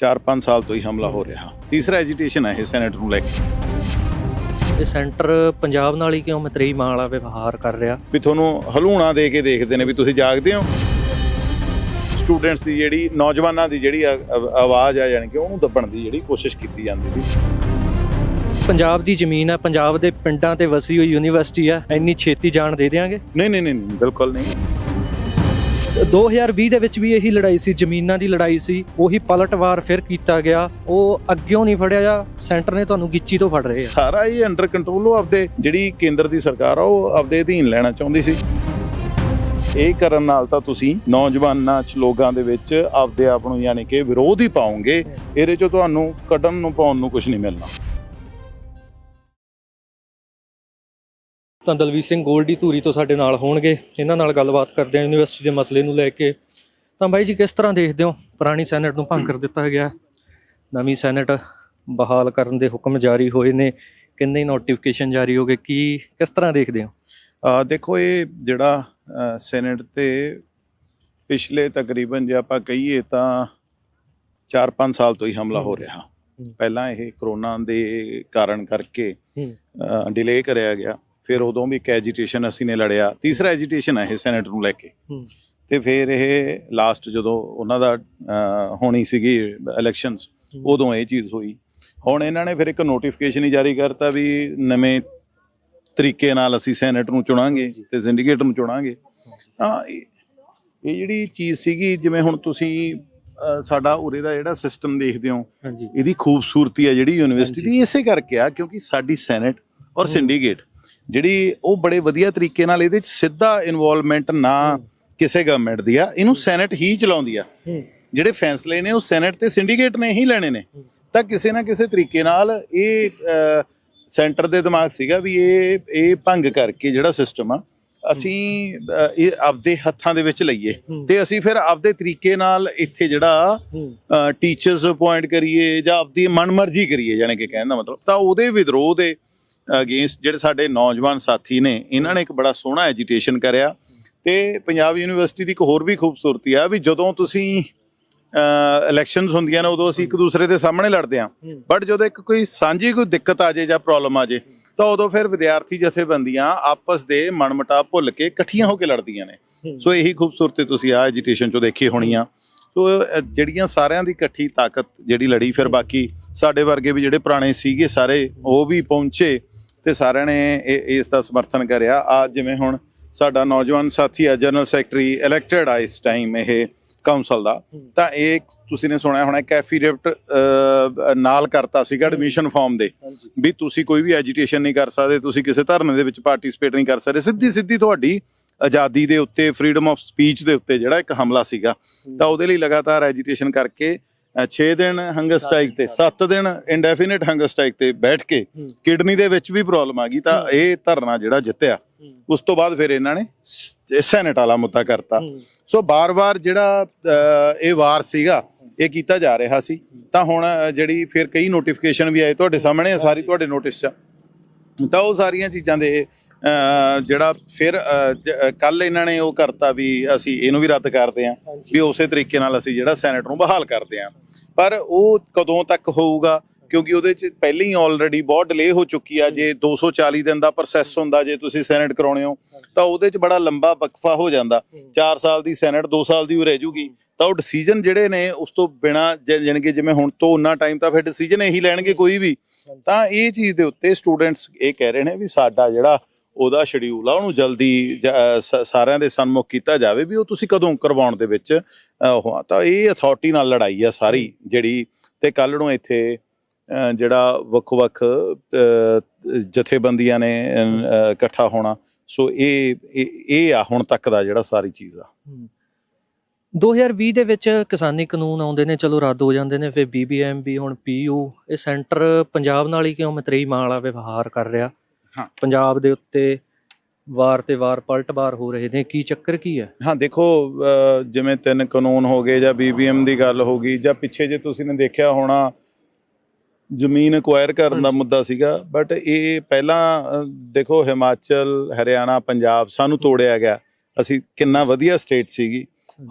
4-5 ਸਾਲ ਤੋਂ ਹੀ ਹਮਲਾ ਹੋ ਰਿਹਾ। ਤੀਸਰਾ ਐਜੀਟੇਸ਼ਨ ਹੈ ਇਹ ਸੈਨੇਟ ਨੂੰ ਲੈ ਕੇ। ਇਹ ਸੈਂਟਰ ਪੰਜਾਬ ਨਾਲ ਹੀ ਕਿਉਂ ਮਤਰੇਈ ਮਾਂ ਵਾਲਾ ਵਿਵਹਾਰ ਕਰ ਰਿਹਾ? ਵੀ ਤੁਹਾਨੂੰ ਹਲੂਣਾ ਦੇ ਕੇ ਦੇਖਦੇ ਨੇ ਵੀ ਤੁਸੀਂ ਜਾਗਦੇ ਹੋ। ਸਟੂਡੈਂਟਸ ਦੀ ਜਿਹੜੀ ਨੌਜਵਾਨਾਂ ਦੀ ਜਿਹੜੀ ਆ- ਆ- ਆਵਾਜ਼ ਆ ਜਾਣੀ ਕਿ ਉਹਨੂੰ ਦੱਬਣ ਦੀ ਜਿਹੜੀ ਕੋਸ਼ਿਸ਼ ਕੀਤੀ ਜਾਂਦੀ ਸੀ। ਪੰਜਾਬ ਦੀ ਜ਼ਮੀਨ ਹੈ ਪੰਜਾਬ ਦੇ ਪਿੰਡਾਂ ਤੇ ਵਸੀ ਹੋਈ ਯੂਨੀਵਰਸਿਟੀ ਹੈ। ਇੰਨੀ ਛੇਤੀ ਜਾਣ ਦੇ ਦੇਾਂਗੇ ਨਹੀਂ ਨਹੀਂ ਨਹੀਂ, ਬਿਲਕੁਲ ਨਹੀਂ। 2020 ਦੇ ਵਿੱਚ ਵੀ ਇਹੀ ਲੜਾਈ ਸੀ, ਜ਼ਮੀਨਾਂ ਦੀ ਲੜਾਈ ਸੀ, ਉਹੀ ਪਲਟਵਾਰ ਫਿਰ ਕੀਤਾ ਗਿਆ, ਉਹ ਅੱਗਿਓਂ ਨਹੀਂ ਫੜਿਆ ਜਾਂ ਸੈਂਟਰ ਨੇ ਤੁਹਾਨੂੰ ਗਿੱਚੀ ਤੋਂ ਫੜ ਰਹੇ ਆ। ਸਾਰਾ ਹੀ ਅੰਡਰ ਕੰਟਰੋਲ ਉਹ ਆਪਦੇ ਜਿਹੜੀ ਕੇਂਦਰ ਦੀ ਸਰਕਾਰ ਆ, ਉਹ ਆਪਦੇ ਅਧੀਨ ਲੈਣਾ ਚਾਹੁੰਦੀ ਸੀ। ਇਹ ਕਰਨ ਨਾਲ ਤਾਂ ਤੁਸੀਂ ਨੌਜਵਾਨਾਂ ਚ ਲੋਕਾਂ ਦੇ ਵਿੱਚ ਆਪਦੇ ਆਪ ਨੂੰ ਯਾਨੀ ਕਿ ਵਿਰੋਧ ਹੀ ਪਾਉਂਗੇ ਇਹਦੇ ਚੋਂ ਤੁਹਾਨੂੰ ਕੱਢਣ ਨੂੰ ਪਾਉਣ ਨੂੰ ਕੁਝ ਨਹੀਂ ਮਿਲਣਾ। ਤਾਂ ਦਲਵੀਰ ਸਿੰਘ ਗੋਲਡੀ ਧੂਰੀ ਤੋਂ ਸਾਡੇ ਨਾਲ ਹੋਣਗੇ। ਇਹਨਾਂ ਨਾਲ ਗੱਲਬਾਤ ਕਰਦੇ ਹਾਂ ਯੂਨੀਵਰਸਿਟੀ ਦੇ ਮਸਲੇ ਨੂੰ ਲੈ ਕੇ। ਤਾਂ ਬਾਈ ਜੀ ਕਿਸ ਤਰ੍ਹਾਂ ਦੇਖਦੇ ਹੋ? ਪੁਰਾਣੀ ਸੈਨੇਟ ਨੂੰ ਭੰਗ ਕਰ ਦਿੱਤਾ ਗਿਆ। ਨਵੀਂ ਸੈਨੇਟ ਬਹਾਲ ਕਰਨ ਦੇ ਹੁਕਮ ਜਾਰੀ ਹੋਏ ਨੇ। ਕਿੰਨੇ ਨੋਟੀਫਿਕੇਸ਼ਨ ਜਾਰੀ ਹੋ ਗਏ? ਕੀ ਕਿਸ ਤਰ੍ਹਾਂ ਦੇਖਦੇ ਹੋ? ਦੇਖੋ ਇਹ ਜਿਹੜਾ ਸੈਨੇਟ ਤੇ ਪਿਛਲੇ ਤਕਰੀਬਨ ਜੇ ਆਪਾਂ ਕਹੀਏ ਤਾਂ 4-5 ਸਾਲ ਤੋਂ ਹੀ ਹਮਲਾ ਹੋ ਰਿਹਾ। ਪਹਿਲਾਂ ਇਹ ਕਰੋਨਾ ਦੇ ਕਾਰਨ ਕਰਕੇ। ਡਿਲੇ ਕਰਿਆ ਗਿਆ। ਫਿਰ ਉਦੋਂ ਵੀ ਇੱਕ ਐਜੀਟੇਸ਼ਨ ਅਸੀਂ ਨੇ ਲੜਿਆ। ਤੀਸਰਾ ਐਜੀਟੇਸ਼ਨ ਹੈ ਇਹ ਸੈਨੇਟ ਨੂੰ ਲੈ ਕੇ। ਤੇ ਫਿਰ ਇਹ ਲਾਸਟ ਜਦੋਂ ਉਹਨਾਂ ਦਾ ਹੋਣੀ ਸੀਗੀ ਇਲੈਕਸ਼ਨਸ। ਉਦੋਂ ਇਹ ਚੀਜ਼ ਹੋਈ। ਹੁਣ ਇਹਨਾਂ ਨੇ ਫਿਰ ਇੱਕ ਨੋਟੀਫਿਕੇਸ਼ਨ ਹੀ ਜਾਰੀ ਕਰਤਾ ਵੀ ਨਵੇਂ ਤਰੀਕੇ ਨਾਲ ਅਸੀਂ ਸੈਨੇਟ ਨੂੰ ਚੁਣਾਂਗੇ ਤੇ ਸਿੰਡੀਕੇਟ ਨੂੰ ਚੁਣਾਂਗੇ। ਤਾਂ ਇਹ ਜਿਹੜੀ ਚੀਜ਼ ਸੀਗੀ ਜਿਵੇਂ ਹੁਣ ਤੁਸੀਂ ਸਾਡਾ ਉਰੇ ਦਾ ਜਿਹੜਾ ਸਿਸਟਮ ਦੇਖਦੇ ਹੋ ਇਹਦੀ ਖੂਬਸੂਰਤੀ ਹੈ ਜਿਹੜੀ ਯੂਨੀਵਰਸਿਟੀ ਦੀ ਇਸੇ ਕਰਕੇ ਆ ਕਿਉਂਕਿ ਸਾਡੀ ਸੈਨੇਟ ਔਰ। ਸਿੰਡੀਕੇਟ ਜਿਹੜੀ ਉਹ ਬੜੇ ਵਧੀਆ ਤਰੀਕੇ ਨਾਲ ਇਹਦੇ ਚ ਸਿੱਧਾ ਇਨਵੋਲਵਮੈਂਟ ਨਾ ਕਿਸੇ ਗਵਰਨਮੈਂਟ ਦੀ ਆ ਇਹਨੂੰ ਸੈਨੇਟ ਹੀ ਚਲਾਉਂਦੀ ਆ। ਜਿਹੜੇ ਫੈਸਲੇ ਨੇ ਉਹ ਸੈਨੇਟ ਤੇ ਸਿੰਡੀਕੇਟ ਨੇ ਹੀ ਲੈਣੇ ਨੇ। ਤਾਂ ਕਿਸੇ ਨਾ ਕਿਸੇ ਤਰੀਕੇ ਨਾਲ ਇਹ ਸੈਂਟਰ ਦੇ ਦਿਮਾਗ ਸੀਗਾ ਵੀ ਇਹ ਇਹ ਭੰਗ ਕਰਕੇ ਜਿਹੜਾ ਸਿਸਟਮ ਆ ਅਸੀਂ ਇਹ ਆਪਦੇ ਹੱਥਾਂ ਦੇ ਵਿੱਚ ਲਈਏ। ਤੇ ਅਸੀਂ ਫਿਰ ਆਪਦੇ ਤਰੀਕੇ ਨਾਲ ਇੱਥੇ ਜਿਹੜਾ ਟੀਚਰਸ ਅਪਾਇੰਟ ਕਰੀਏ ਜਾਂ ਆਪਦੀ ਮਨਮਰਜ਼ੀ ਕਰੀਏ ਜਾਣੇ ਕਿ ਕਹਿਣ ਦਾ ਮਤਲਬ। ਤਾਂ ਉਹਦੇ ਵਿਦਰੋਹ ਦੇ ਅਗੇਂਸਟ ਜਿਹੜੇ ਸਾਡੇ ਨੌਜਵਾਨ ਸਾਥੀ ਨੇ ਇਹਨਾਂ ਨੇ ਇੱਕ ਬੜਾ ਸੋਹਣਾ ਐਜੀਟੇਸ਼ਨ ਕਰਿਆ ਤੇ ਪੰਜਾਬ ਯੂਨੀਵਰਸਿਟੀ ਦੀ ਇੱਕ ਹੋਰ ਵੀ ਖੂਬਸੂਰਤੀ ਆ ਵੀ ਜਦੋਂ ਤੁਸੀਂ ਇਲੈਕਸ਼ਨਸ ਹੁੰਦੀਆਂ ਨੇ ਉਦੋਂ ਅਸੀਂ ਇੱਕ ਦੂਸਰੇ ਦੇ ਸਾਹਮਣੇ ਲੜਦੇ ਹੂੰ। ਬਟ ਜਦੋਂ ਇੱਕ ਕੋਈ ਸਾਂਝੀ ਕੋਈ ਦਿੱਕਤ ਆ ਜੇ ਜਾਂ ਪ੍ਰੋਬਲਮ ਆ ਜੇ ਤਾਂ ਉਦੋਂ ਫਿਰ ਵਿਦਿਆਰਥੀ ਜਥੇਬੰਦੀਆਂ ਆਪਸ ਦੇ ਮਨਮਟਾ ਭੁੱਲ ਕੇ ਇਕੱਠੀਆਂ ਹੋ ਕੇ ਲੜਦੀਆਂ ਨੇ। ਸੋ ਇਹੀ ਖੂਬਸੂਰਤੀ ਤੁਸੀਂ ਆ ਐਜੀਟੇਸ਼ਨ ਚੋਂ ਦੇਖੀ ਹੋਣੀ ਆ। ਸੋ ਜਿਹੜੀਆਂ ਸਾਰਿਆਂ ਦੀ ਇਕੱਠੀ ਤਾਕਤ ਜਿਹੜੀ ਲੜੀ ਫਿਰ ਬਾਕੀ ਸਾਡੇ ਵਰਗੇ ਵੀ ਜਿਹੜੇ ਪੁਰਾਣੇ ਸੀਗੇ ਸਾਰੇ ਉਹ ਵੀ ਪਹੁੰਚੇ। ਤੇ ਸਾਰਿਆਂ ਨੇ ਇਸ ਦਾ ਸਮਰਥਨ ਕਰਿਆ। ਆ ਜਿਵੇਂ ਹੁਣ ਸਾਡਾ ਨੌਜਵਾਨ ਸਾਥੀ ਆ ਜਨਰਲ ਸੈਕਟਰੀ ਇਲੈਕਟਡ ਆ ਇਸ ਟਾਈਮ ਇਹ ਕਾਉਂਸਲ ਦਾ। ਤਾਂ ਇਹ ਤੁਸੀਂ ਨੇ ਸੁਣਿਆ ਹੋਣਾ ਕੈਫੀਡੇਵਟ ਨਾਲ ਕਰਤਾ ਸੀਗਾ ਐਡਮਿਸ਼ਨ ਫਾਰਮ ਦੇ। ਵੀ ਤੁਸੀਂ ਕੋਈ ਵੀ ਐਜੀਟੇਸ਼ਨ ਨਹੀਂ ਕਰ ਸਕਦੇ ਤੁਸੀਂ ਕਿਸੇ ਧਰਨੇ ਦੇ ਵਿੱਚ ਪਾਰਟਿਸਿਪੇਟ ਨਹੀਂ ਕਰ ਸਕਦੇ। ਸਿੱਧੀ ਸਿੱਧੀ ਤੁਹਾਡੀ ਆਜ਼ਾਦੀ ਦੇ ਉੱਤੇ ਫਰੀडम ਆਫ ਸਪੀਚ ਦੇ ਉੱਤੇ ਜਿਹੜਾ ਇੱਕ ਹਮਲਾ ਸੀਗਾ ਤਾਂ ਉਹਦੇ ਲਈ ਲਗਾਤਾਰ ਐਜੀਟੇਸ਼ਨ ਕਰਕੇ 6 ਦਿਨ ਹੰਗਰ ਸਟ੍ਰਾਈਕ ਤੇ 7 ਦਿਨ ਇੰਡੈਫੀਨਿਟ ਹੰਗਰ ਸਟ੍ਰਾਈਕ ਤੇ ਬੈਠ ਕੇ। ਕਿਡਨੀ ਦੇ ਵਿੱਚ ਵੀ ਪ੍ਰੋਬਲਮ ਆ ਗਈ ਤਾਂ ਇਹ ਧਰਨਾ ਜਿਹੜਾ ਜਿੱਤਿਆ। ਉਸ ਤੋਂ ਬਾਅਦ ਫਿਰ ਇਹਨਾਂ ਨੇ ਸੈਨੇਟ ਵਾਲਾ ਮੁੱਦਾ ਕਰਤਾ। ਸੋ ਬਾਰ-ਬਾਰ ਜਿਹੜਾ ਇਹ ਵਾਰ ਸੀਗਾ ਇਹ ਕੀਤਾ ਜਾ ਰਿਹਾ ਸੀ ਤਾਂ ਹੁਣ ਜਿਹੜੀ ਫਿਰ ਕਈ ਨੋਟੀਫਿਕੇਸ਼ਨ ਵੀ ਆਏ ਤੁਹਾਡੇ ਸਾਹਮਣੇ ਆ ਸਾਰੀ ਤੁਹਾਡੇ ਨੋਟਿਸ 'ਚ। ਤਾਂ ਉਹ ਸਾਰੀਆਂ ਚੀਜ਼ਾਂ ਦੇ ਜਿਹੜਾ ਫਿਰ ਕੱਲ ਇਹਨਾਂ ਨੇ ਉਹ ਕਰਤਾ ਵੀ ਅਸੀਂ ਇਹਨੂੰ ਵੀ ਰੱਦ ਕਰਦੇ ਆਂ ਵੀ ਉਸੇ ਤਰੀਕੇ ਨਾਲ ਅਸੀਂ ਜਿਹੜਾ ਸੈਨੇਟ ਨੂੰ ਬਹਾਲ ਕਰਦੇ ਆਂ ਪਰ ਉਹ ਕਦੋਂ ਤੱਕ ਹੋਊਗਾ? ਕਿਉਂਕਿ ਉਹਦੇ ਚ ਪਹਿਲਾਂ ਹੀ ਆਲਰੇਡੀ ਬਹੁਤ ਡਿਲੇ ਹੋ ਚੁੱਕੀ ਆ। ਜੇ 240 ਦਿਨ ਦਾ ਪ੍ਰੋਸੈਸ ਹੁੰਦਾ ਜੇ ਤੁਸੀਂ ਸੈਨੇਟ ਕਰਾਉਣੇ ਹੋ ਤਾਂ ਉਹਦੇ ਚ ਬੜਾ ਲੰਬਾ ਵਕਫਾ ਹੋ ਜਾਂਦਾ। 4 ਸਾਲ ਦੀ ਸੈਨੇਟ 2 ਸਾਲ ਦੀ ਰਹਿ ਜੂਗੀ। ਤਾਂ ਉਹ ਡਿਸੀਜਨ ਜਿਹੜੇ ਨੇ ਉਸ ਤੋਂ ਬਿਨਾ ਜਾਣੀ ਕਿ ਜਿਵੇਂ ਹੁਣ ਤੋਂ ਉਨਾ ਟਾਈਮ ਤਾਂ ਫਿਰ ਡਿਸੀਜਨ ਇਹੀ ਲੈਣਗੇ ਕੋਈ ਵੀ। ਤਾਂ ਇਹ ਚੀਜ਼ ਦੇ ਉੱਤੇ ਸਟੂਡੈਂਟਸ ਇਹ ਕਹਿ ਰਹੇ ਨੇ ਵੀ ਸਾਡਾ ਜਿਹੜਾ ਉਹਦਾ ਸ਼ਡਿਊਲ ਆ ਉਹਨੂੰ ਜਲਦੀ ਜ- ਸਾਰਿਆਂ ਦੇ ਸਨਮੁਖ ਕੀਤਾ ਜਾਵੇ ਵੀ ਉਹ ਤੁਸੀਂ ਕਦੋਂ ਕਰਵਾਉਣ ਦੇ ਵਿੱਚ ਅਹ, ਤਾਂ ਇਹ ਅਥਾਰਟੀ ਨਾਲ ਲੜਾਈ ਆ ਸਾਰੀ ਜਿਹੜੀ ਤੇ ਕੱਲ ਨੂੰ ਇੱਥੇ ਜਿਹੜਾ ਵੱਖ-ਵੱਖ ਅਹ, ਜਥੇਬੰਦੀਆਂ ਨੇ ਇਕੱਠਾ ਹੋਣਾ ਸੋ ਇਹ ਇਹ- ਆ ਹੁਣ ਤੱਕ ਦਾ ਜਿਹੜਾ ਸਾਰੀ ਚੀਜ਼ ਆ। 2020 ਦੇ ਵਿੱਚ ਕਿਸਾਨੀ ਕਾਨੂੰਨ ਆਉਂਦੇ ਨੇ ਚਲੋ ਰੱਦ ਹੋ ਜਾਂਦੇ ਨੇ ਫਿਰ ਬੀਬੀਐਮਬੀ ਹੁਣ ਪੀਯੂ ਇਹ ਸੈਂਟਰ ਪੰਜਾਬ ਨਾਲ ਹੀ ਕਿਉਂ ਮਤਰੇਈ ਮਾਂ ਵਿਵਹਾਰ ਕਰ ਰਿਹਾ? ਪੰਜਾਬ ਦੇ ਉੱਤੇ ਵਾਰ ਤੇ ਵਾਰ ਪਲਟਵਾਰ ਹੋ ਰਹੇ ਨੇ ਕੀ ਚੱਕਰ ਕੀ ਹੈ? ਹਾਂ ਦੇਖੋ ਜਿਵੇਂ ਤਿੰਨ ਕਾਨੂੰਨ ਹੋ ਗਏ ਜਾਂ ਬੀਬੀਐਮ ਦੀ ਗੱਲ ਹੋ ਗਈ ਜਾਂ ਪਿੱਛੇ ਜੇ ਤੁਸੀਂ ਨੇ ਦੇਖਿਆ ਹੋਣਾ ਜ਼ਮੀਨ ਅਕਵਾਇਰ ਕਰਨ ਦਾ। ਮੁੱਦਾ ਸੀਗਾ ਬਟ ਇਹ ਪਹਿਲਾਂ ਦੇਖੋ ਹਿਮਾਚਲ ਹਰਿਆਣਾ ਪੰਜਾਬ ਸਾਨੂੰ ਤੋੜਿਆ ਗਿਆ। ਅਸੀਂ ਕਿੰਨਾ ਵਧੀਆ ਸਟੇਟ ਸੀਗੀ।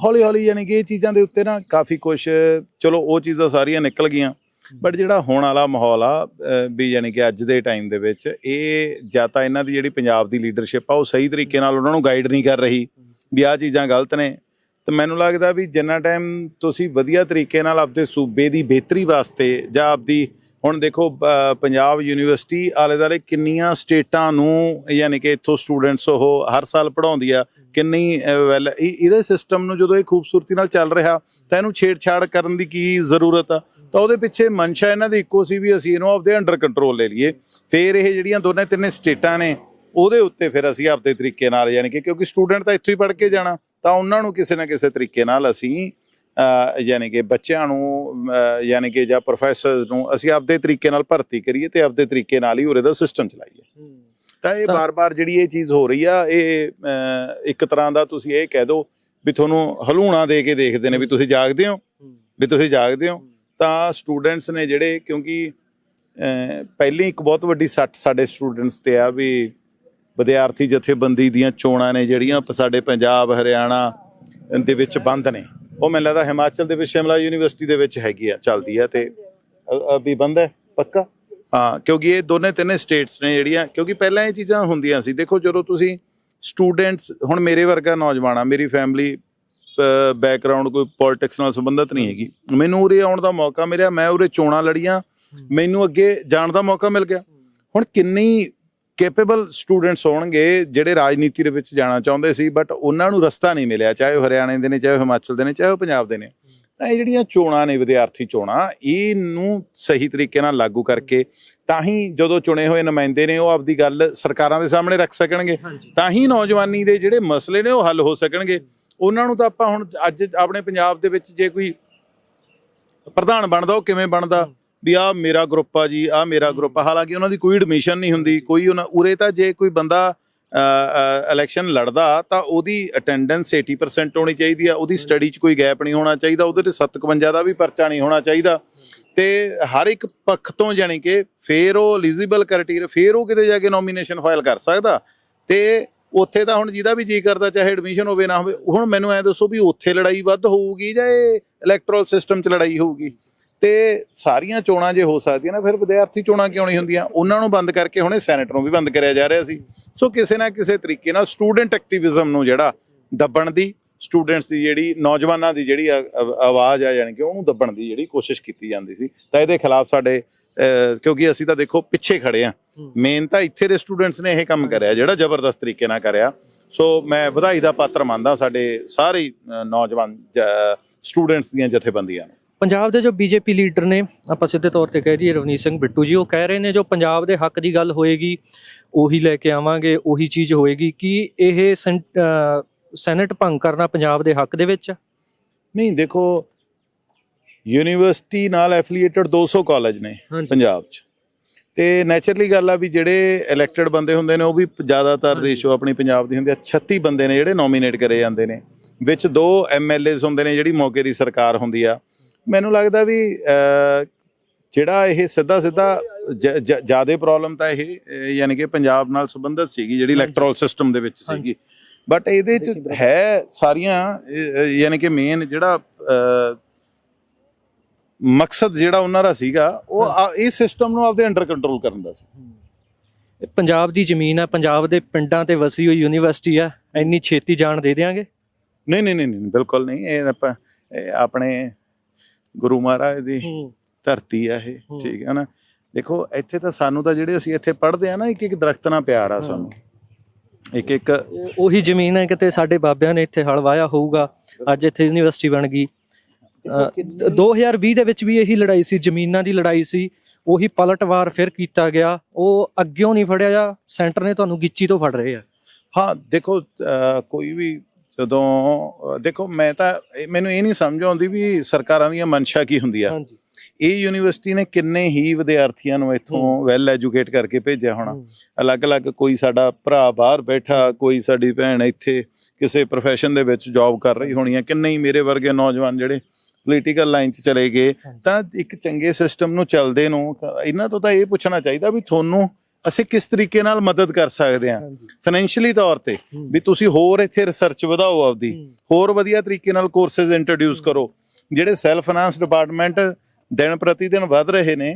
ਹੌਲੀ ਹੌਲੀ ਯਾਨੀ ਕਿ ਇਹ ਚੀਜ਼ਾਂ ਦੇ ਉੱਤੇ ਨਾ ਕਾਫੀ ਕੁਝ ਚਲੋ ਉਹ ਚੀਜ਼ਾਂ ਸਾਰੀਆਂ ਨਿਕਲ ਗਈਆਂ। ਬਟ ਜਿਹੜਾ ਹੁਣ ਵਾਲਾ ਮਾਹੌਲ ਆ ਵੀ ਯਾਨੀ ਕਿ ਅੱਜ ਦੇ ਟਾਈਮ ਦੇ ਵਿੱਚ ਇਹ ਜਾਂ ਤਾਂ ਇਹਨਾਂ ਦੀ ਜਿਹੜੀ ਪੰਜਾਬ ਦੀ ਲੀਡਰਸ਼ਿਪ ਆ ਉਹ ਸਹੀ ਤਰੀਕੇ ਨਾਲ ਉਹਨਾਂ ਨੂੰ ਗਾਈਡ ਨਹੀਂ ਕਰ ਰਹੀ ਵੀ ਆਹ ਚੀਜ਼ਾਂ ਗਲਤ ਨੇ। ਤੇ ਮੈਨੂੰ ਲੱਗਦਾ ਵੀ ਜਿੰਨਾ ਟਾਈਮ ਤੁਸੀਂ ਵਧੀਆ ਤਰੀਕੇ ਨਾਲ ਆਪਦੇ ਸੂਬੇ ਦੀ ਬਿਹਤਰੀ ਵਾਸਤੇ ਜਾਂ ਆਪਦੀ ਹੁਣ ਦੇਖੋ ਪੰਜਾਬ ਯੂਨੀਵਰਸਿਟੀ ਆਲੇ ਦੁਆਲੇ ਕਿੰਨੀਆਂ ਸਟੇਟਾਂ ਨੂੰ, ਯਾਨੀ ਕਿ ਇੱਥੋਂ ਸਟੂਡੈਂਟਸ ਉਹ ਹਰ ਸਾਲ ਪੜਾਉਂਦੀ ਆ, ਕਿੰਨੀ ਵੈਲ ਇਹਦੇ ਸਿਸਟਮ ਨੂੰ ਜਦੋਂ ਇਹ ਖੂਬਸੂਰਤੀ ਨਾਲ ਚੱਲ ਰਿਹਾ, ਤਾਂ ਇਹਨੂੰ ਛੇੜਛਾੜ ਕਰਨ ਦੀ ਕੀ ਜ਼ਰੂਰਤ ਆ? ਤਾਂ ਉਹਦੇ ਪਿੱਛੇ ਮਨਸ਼ਾ ਇਹਨਾਂ ਦੀ ਇੱਕੋ ਸੀ ਵੀ ਅਸੀਂ ਇਹਨੂੰ ਆਪਦੇ ਅੰਡਰ ਕੰਟਰੋਲ ਲੈ ਲਈਏ। ਫਿਰ ਇਹ ਜਿਹੜੀਆਂ ਦੋਨੇ ਤਿੰਨੇ ਸਟੇਟਾਂ ਨੇ, ਉਹਦੇ ਉੱਤੇ ਫਿਰ ਅਸੀਂ ਆਪਦੇ ਤਰੀਕੇ ਨਾਲ, ਯਾਨੀ ਕਿ ਕਿਉਂਕਿ ਸਟੂਡੈਂਟ ਤਾਂ ਇੱਥੋਂ ਹੀ ਪੜ੍ਹ ਕੇ ਜਾਣਾ, ਤਾਂ ਉਹਨਾਂ ਨੂੰ ਕਿਸੇ ਨਾ ਕਿਸੇ ਤਰੀਕੇ ਨਾਲ ਅਸੀਂ ਯਾਨੀ ਕਿ ਬੱਚਿਆਂ ਨੂੰ ਯਾਨੀ ਕਿ ਜਾਂ ਪ੍ਰੋਫੈਸਰ ਨੂੰ ਅਸੀਂ ਆਪਦੇ ਤਰੀਕੇ ਨਾਲ ਭਰਤੀ ਕਰੀਏ ਤੇ ਆਪਦੇ ਤਰੀਕੇ ਨਾਲ ਹੀ ਉਰੇ ਦਾ ਸਿਸਟਮ ਚਲਾਈਏ। ਤਾਂ ਇਹ ਬਾਰ-ਬਾਰ ਜਿਹੜੀ ਇਹ ਚੀਜ਼ ਹੋ ਰਹੀ ਆ ਇਹ ਇੱਕ ਤਰ੍ਹਾਂ ਦਾ ਤੁਸੀਂ ਇਹ ਕਹਿ ਦਿਓ ਵੀ ਤੁਹਾਨੂੰ ਹਲੂਣਾ ਦੇ ਕੇ ਦੇਖਦੇ ਨੇ ਵੀ ਤੁਸੀਂ ਜਾਗਦੇ ਹੋ। ਵੀ ਤੁਸੀਂ ਜਾਗਦੇ ਹੋ। ਤਾਂ ਸਟੂਡੈਂਟਸ ਨੇ ਜਿਹੜੇ ਕਿਉਂਕਿ ਪਹਿਲੀ ਇੱਕ ਬਹੁਤ ਵੱਡੀ ਸੱਟ ਸਾਡੇ ਸਟੂਡੈਂਟਸ ਤੇ ਆ ਵੀ ਵਿਦਿਆਰਥੀ ਜਥੇਬੰਦੀ ਦੀਆਂ ਚੋਣਾਂ ਨੇ ਜਿਹੜੀਆਂ ਸਾਡੇ ਪੰਜਾਬ ਹਰਿਆਣਾ ਦੇ ਵਿੱਚ ਬੰਦ ਨੇ। ਉਹ ਮੈਨੂੰ ਲੱਗਦਾ ਹਿਮਾਚਲ ਦੇ ਵਿੱਚ ਸ਼ਿਮਲਾ ਯੂਨੀਵਰਸਿਟੀ ਦੇ ਵਿੱਚ ਹੈਗੀ ਆ ਚੱਲਦੀ ਆ ਤੇ ਅ- ਬੰਦ ਹੈ ਪੱਕਾ? ਹਾਂ ਕਿਉਂਕਿ ਇਹ ਦੋਨੇ ਤਿੰਨੇ ਸਟੇਟਸ ਨੇ ਜਿਹੜੀਆਂ ਕਿਉਂਕਿ ਪਹਿਲਾਂ ਇਹ ਚੀਜ਼ਾਂ ਹੁੰਦੀਆਂ ਸੀ। ਦੇਖੋ ਜਦੋਂ ਤੁਸੀਂ ਸਟੂਡੈਂਟਸ ਹੁਣ ਮੇਰੇ ਵਰਗਾ ਨੌਜਵਾਨ ਆ ਮੇਰੀ ਫੈਮਿਲੀ ਬੈਕਗ੍ਰਾਉਂਡ ਕੋਈ ਪੋਲਿਟਿਕਸ ਨਾਲ ਸੰਬੰਧਿਤ ਨਹੀਂ ਹੈਗੀ। ਮੈਨੂੰ ਉਰੇ ਆਉਣ ਦਾ ਮੌਕਾ ਮਿਲਿਆ ਮੈਂ ਉਰੇ ਚੋਣਾਂ ਲੜੀਆਂ ਮੈਨੂੰ ਅੱਗੇ ਜਾਣ ਦਾ ਮੌਕਾ ਮਿਲ ਗਿਆ। ਹੁਣ ਕਿੰਨੀ ਕੈਪੇਬਲ ਸਟੂਡੈਂਟਸ ਹੋਣਗੇ ਜਿਹੜੇ ਰਾਜਨੀਤੀ ਦੇ ਵਿੱਚ ਜਾਣਾ ਚਾਹੁੰਦੇ ਸੀ ਬਟ ਉਹਨਾਂ ਨੂੰ ਰਸਤਾ ਨਹੀਂ ਮਿਲਿਆ ਚਾਹੇ ਉਹ ਹਰਿਆਣੇ ਦੇ ਨੇ ਚਾਹੇ ਹਿਮਾਚਲ ਦੇ ਨੇ ਚਾਹੇ ਉਹ ਪੰਜਾਬ ਦੇ ਨੇ। ਤਾਂ ਇਹ ਜਿਹੜੀਆਂ ਚੋਣਾਂ ਨੇ ਵਿਦਿਆਰਥੀ ਚੋਣਾਂ ਇਹਨੂੰ ਸਹੀ ਤਰੀਕੇ ਨਾਲ ਲਾਗੂ ਕਰਕੇ ਤਾਂ ਹੀ ਜਦੋਂ ਚੁਣੇ ਹੋਏ ਨੁਮਾਇੰਦੇ ਨੇ ਉਹ ਆਪਦੀ ਗੱਲ ਸਰਕਾਰਾਂ ਦੇ ਸਾਹਮਣੇ ਰੱਖ ਸਕਣਗੇ। ਤਾਂ ਹੀ ਨੌਜਵਾਨੀ ਦੇ ਜਿਹੜੇ ਮਸਲੇ ਨੇ ਉਹ ਹੱਲ ਹੋ ਸਕਣਗੇ। ਉਹਨਾਂ ਨੂੰ ਤਾਂ ਆਪਾਂ ਹੁਣ ਅੱਜ ਆਪਣੇ ਪੰਜਾਬ ਦੇ ਵਿੱਚ ਜੇ ਕੋਈ ਪ੍ਰਧਾਨ ਬਣਦਾ ਉਹ ਕਿਵੇਂ ਬਣਦਾ? ਵੀ ਆ ਮੇਰਾ ਗਰੁੱਪ ਆ ਜੀ ਆ ਮੇਰਾ ਗਰੁੱਪ ਹਾਲਾਂਕਿ ਉਹਨਾਂ ਦੀ ਕੋਈ ਐਡਮਿਸ਼ਨ ਨਹੀਂ ਹੁੰਦੀ ਕੋਈ ਉਹਨਾਂ ਉਰੇ ਤਾਂ ਜੇ ਕੋਈ ਬੰਦਾ ਇਲੈਕਸ਼ਨ ਲੜਦਾ ਤਾਂ ਉਹਦੀ ਅਟੈਂਡੈਂਸ 80% ਹੋਣੀ ਚਾਹੀਦੀ ਆ ਉਹਦੀ ਸਟੱਡੀ 'ਚ ਕੋਈ ਗੈਪ ਨਹੀਂ ਹੋਣਾ ਚਾਹੀਦਾ ਉਹਦੇ ਤੇ 57 ਦਾ ਵੀ ਪਰਚਾ ਨਹੀਂ ਹੋਣਾ ਚਾਹੀਦਾ। ਤੇ ਹਰ ਇੱਕ ਪੱਖ ਤੋਂ ਜਾਣੀ ਕਿ ਫੇਰ ਉਹ ਐਲੀਜੀਬਲ ਕ੍ਰਾਈਟੇਰੀਆ ਫੇਰ ਉਹ ਕਿਤੇ ਜਾ ਕੇ ਨੋਮੀਨੇਸ਼ਨ ਫਾਈਲ ਕਰ ਸਕਦਾ। ਤੇ ਉੱਥੇ ਤਾਂ ਹੁਣ ਜਿਹਦਾ ਵੀ ਜੀ ਕਰਦਾ ਚਾਹੇ ਐਡਮਿਸ਼ਨ ਹੋਵੇ ਨਾ ਹੋਵੇ ਹੁਣ ਮੈਨੂੰ ਐ ਦੱਸੋ ਵੀ ਉੱਥੇ ਲੜਾਈ ਵੱਧ ਹੋਊਗੀ ਜਾਂ ਇਹ ਇਲੈਕਟਰਲ ਸਿਸਟਮ 'ਚ ਲੜਾਈ ਹੋਊਗੀ? ਤੇ ਸਾਰੀਆਂ ਚੋਣਾਂ ਜੇ ਹੋ ਸਕਦੀਆਂ ਨਾ ਫਿਰ ਵਿਦਿਆਰਥੀ ਚੋਣਾਂ ਕਿਉਂ ਨਹੀਂ ਹੁੰਦੀਆਂ? ਉਹਨਾਂ ਨੂੰ ਬੰਦ ਕਰਕੇ ਹੁਣੇ ਸੈਨੇਟ ਨੂੰ ਵੀ ਬੰਦ ਕਰਿਆ ਜਾ ਰਿਹਾ ਸੀ। ਸੋ ਕਿਸੇ ਨਾ ਕਿਸੇ ਤਰੀਕੇ ਨਾਲ ਸਟੂਡੈਂਟ ਐਕਟਿਵਿਜ਼ਮ ਨੂੰ ਜਿਹੜਾ ਦੱਬਣ ਦੀ ਸਟੂਡੈਂਟਸ ਦੀ ਜਿਹੜੀ ਨੌਜਵਾਨਾਂ ਦੀ ਜਿਹੜੀ ਆਵਾਜ਼ ਆ ਯਾਨੀ ਕਿ ਉਹਨੂੰ ਦੱਬਣ ਦੀ ਜਿਹੜੀ ਕੋਸ਼ਿਸ਼ ਕੀਤੀ ਜਾਂਦੀ ਸੀ। ਤਾਂ ਇਹਦੇ ਖਿਲਾਫ ਸਾਡੇ ਕਿਉਂਕਿ ਅਸੀਂ ਤਾਂ ਦੇਖੋ ਪਿੱਛੇ ਖੜੇ ਆ। ਮੇਨ ਤਾਂ ਇੱਥੇ ਦੇ ਸਟੂਡੈਂਟਸ ਨੇ ਇਹ ਕੰਮ ਕਰਿਆ ਜਿਹੜਾ ਜ਼ਬਰਦਸਤ ਤਰੀਕੇ ਨਾਲ ਕਰਿਆ। ਸੋ ਮੈਂ ਵਧਾਈ ਦਾ ਪਾਤਰ ਮੰਨਦਾ ਸਾਡੇ ਸਾਰੇ ਨੌਜਵਾਨ ਸਟੂਡੈਂਟਸ ਦੀਆਂ ਜਥੇਬੰਦੀਆਂ ਨੂੰ। ਪੰਜਾਬ ਦੇ ਜੋ ਬੀਜੇਪੀ ਲੀਡਰ ਨੇ ਆਪਾਂ ਸਿੱਧੇ ਤੌਰ ਤੇ ਕਹਿ ਦਈਏ ਰਵਨੀਤ ਸਿੰਘ ਬਿੱਟੂ ਜੀ ਉਹ ਕਹਿ ਰਹੇ ਨੇ ਜੋ ਪੰਜਾਬ ਦੇ ਹੱਕ ਦੀ ਗੱਲ ਹੋਏਗੀ ਉਹੀ ਲੈ ਕੇ ਆਵਾਂਗੇ ਉਹੀ ਚੀਜ਼ ਹੋਏਗੀ। ਕਿ ਇਹ ਸੈਨੇਟ ਭੰਗ ਕਰਨਾ ਪੰਜਾਬ ਦੇ ਹੱਕ ਦੇ ਵਿੱਚ? ਨਹੀਂ ਦੇਖੋ ਯੂਨੀਵਰਸਿਟੀ ਨਾਲ ਐਫੀਲੀਏਟਡ 200 ਕਾਲਜ ਨੇ। ਪੰਜਾਬ 'ਚ। ਤੇ ਨੇਚਰਲੀ ਗੱਲ ਆ ਵੀ ਜਿਹੜੇ ਇਲੈਕਟਡ ਬੰਦੇ ਹੁੰਦੇ ਨੇ ਉਹ ਵੀ ਜ਼ਿਆਦਾਤਰ ਰੇਸ਼ੋ ਆਪਣੀ ਪੰਜਾਬ ਦੀ ਹੁੰਦੀ ਆ। 36 ਬੰਦੇ ਨੇ ਜਿਹੜੇ ਨੋਮੀਨੇਟ ਕਰੇ ਜਾਂਦੇ ਨੇ ਵਿੱਚ ਦੋ ਐਮਐਲਏਸ ਹੁੰਦੇ ਨੇ ਜਿਹੜੀ ਮੌਕੇ ਦੀ ਸਰਕਾਰ ਹੁੰਦੀ ਆ। ਮੈਨੂੰ ਲੱਗਦਾ ਵੀ ਜਿਹੜਾ ਇਹ ਸਿੱਧਾ ਸਿੱਧਾ ਜਿਆਦੇ ਪ੍ਰੋਬਲਮ ਤਾਂ ਇਹ ਯਾਨੀ ਕਿ ਪੰਜਾਬ ਨਾਲ ਸੰਬੰਧਿਤ ਸੀਗੀ ਜਿਹੜੀ ਇਲੈਕਟਰਲ ਸਿਸਟਮ ਦੇ ਵਿੱਚ ਸੀਗੀ। ਬਟ ਇਹਦੇ ਚ ਹੈ ਸਾਰੀਆਂ ਯਾਨੀ ਕਿ ਮੇਨ ਜਿਹੜਾ ਮਕਸਦ ਜਿਹੜਾ ਉਹਨਾਂ ਦਾ ਸੀਗਾ ਉਹ ਆ- ਇਹ ਸਿਸਟਮ ਨੂੰ ਆਪਦੇ ਅੰਡਰ ਕੰਟਰੋਲ ਕਰਨ ਦਾ ਸੀ। ਇਹ ਪੰਜਾਬ ਦੀ ਜ਼ਮੀਨ ਹੈ ਪੰਜਾਬ ਦੇ ਪਿੰਡਾਂ ਤੇ ਵਸੀ ਹੋਈ ਯੂਨੀਵਰਸਿਟੀ ਆ ਇੰਨੀ ਛੇਤੀ ਜਾਣ ਦੇ ਦੇਾਂਗੇ ਨਹੀਂ ਨਹੀਂ ਨਹੀਂ ਬਿਲਕੁਲ ਨਹੀਂ ਇਹ ਆਪਾਂ ਆਪਣੇ ਗੁਰੂ ਮਹਾਰਾਜ ਦੀ ਧਰਤੀ ਆ ਇਹ। ਠੀਕ ਹੈ ਨਾ? ਦੇਖੋ ਇੱਥੇ ਤਾਂ ਸਾਨੂੰ ਤਾਂ ਜਿਹੜੇ ਅਸੀਂ ਇੱਥੇ ਪੜ੍ਹਦੇ ਆ ਨਾ ਇੱਕ ਇੱਕ ਦਰਖਤ ਨਾਲ ਪਿਆਰ ਆ ਸਾਨੂੰ। ਇੱਕ ਇੱਕ ਉਹ- ਜ਼ਮੀਨ ਹੈ ਕਿਤੇ ਸਾਡੇ ਬਾਬਿਆਂ ਨੇ ਇੱਥੇ ਹਲ ਵਾਇਆ ਹੋਊਗਾ ਅੱਜ ਇੱਥੇ ਯੂਨੀਵਰਸਿਟੀ ਬਣ ਗਈ। ਅਹ, 2020 ਦੇ ਵਿੱਚ ਵੀ ਇਹੀ ਲੜਾਈ ਸੀ ਜ਼ਮੀਨਾਂ ਦੀ ਲੜਾਈ ਸੀ ਉਹੀ ਪਲਟਵਾਰ ਫਿਰ ਕੀਤਾ ਗਿਆ ਉਹ ਅੱਗਿਓਂ ਨਹੀਂ ਫੜਿਆ ਜਾ ਸੈਂਟਰ ਨੇ ਤੁਹਾਨੂੰ ਗਿੱਚੀ ਤੋਂ ਫੜ ਰਹੇ ਆ। ਹਾਂ ਦੇਖੋ ਅਹ, ਕੋਈ ਵੀ ਜਦੋਂ ਦੇਖੋ ਮੈਂ ਤਾਂ ਮੈਨੂੰ ਇਹ ਨਹੀਂ ਸਮਝ ਆਉਂਦੀ ਵੀ ਸਰਕਾਰਾਂ ਦੀਆਂ ਮਨਸ਼ਾ ਕੀ ਹੁੰਦੀ ਆ ਹਾਂਜੀ। ਇਹ ਯੂਨੀਵਰਸਿਟੀ ਨੇ ਕਿੰਨੇ ਹੀ ਵਿਦਿਆਰਥੀਆਂ ਨੂੰ ਇੱਥੋਂ ਵੈਲ ਐਜੂਕੇਟ ਕਰਕੇ ਭੇਜਿਆ ਹੋਣਾ। ਅਲੱਗ-ਅਲੱਗ ਕੋਈ ਸਾਡਾ ਭਰਾ ਬਾਹਰ ਬੈਠਾ ਕੋਈ ਸਾਡੀ ਭੈਣ ਇੱਥੇ ਕਿਸੇ profession ਦੇ ਵਿੱਚ ਜੌਬ ਕਰ ਰਹੀ ਹੋਣੀ ਹੈ ਕਿੰਨੇ ਹੀ ਮੇਰੇ ਵਰਗੇ ਨੌਜਵਾਨ ਜਿਹੜੇ ਪੋਲੀਟੀਕਲ ਲਾਈਨ 'ਚ ਚਲੇ ਗਏ। ਤਾਂ ਇੱਕ ਚੰਗੇ ਸਿਸਟਮ ਨੂੰ ਚੱਲਦੇ ਨੂੰ ਇਹਨਾਂ ਤੋਂ ਤਾਂ ਇਹ ਪੁੱਛਣਾ ਚਾਹੀਦਾ ਵੀ ਤੁਹਾਨੂੰ ਅਸੀਂ ਕਿਸ ਤਰੀਕੇ ਨਾਲ ਮਦਦ ਕਰ ਸਕਦੇ ਹਾਂ? ਫਾਈਨੈਂਸ਼ੀਅਲੀ ਤੌਰ ਤੇ। ਵੀ ਤੁਸੀਂ ਹੋਰ ਇੱਥੇ ਰਿਸਰਚ ਵਧਾਓ ਆਪਦੀ। ਹੋਰ ਵਧੀਆ ਤਰੀਕੇ ਨਾਲ ਕੋਰਸਸ ਇੰਟਰੋਡਿਊਸ ਕਰੋ। ਜਿਹੜੇ ਸੈਲਫ ਫਾਈਨਾਂਸ ਡਿਪਾਰਟਮੈਂਟ ਦਿਨ ਪ੍ਰਤੀ ਦਿਨ ਵੱਧ ਰਹੇ ਨੇ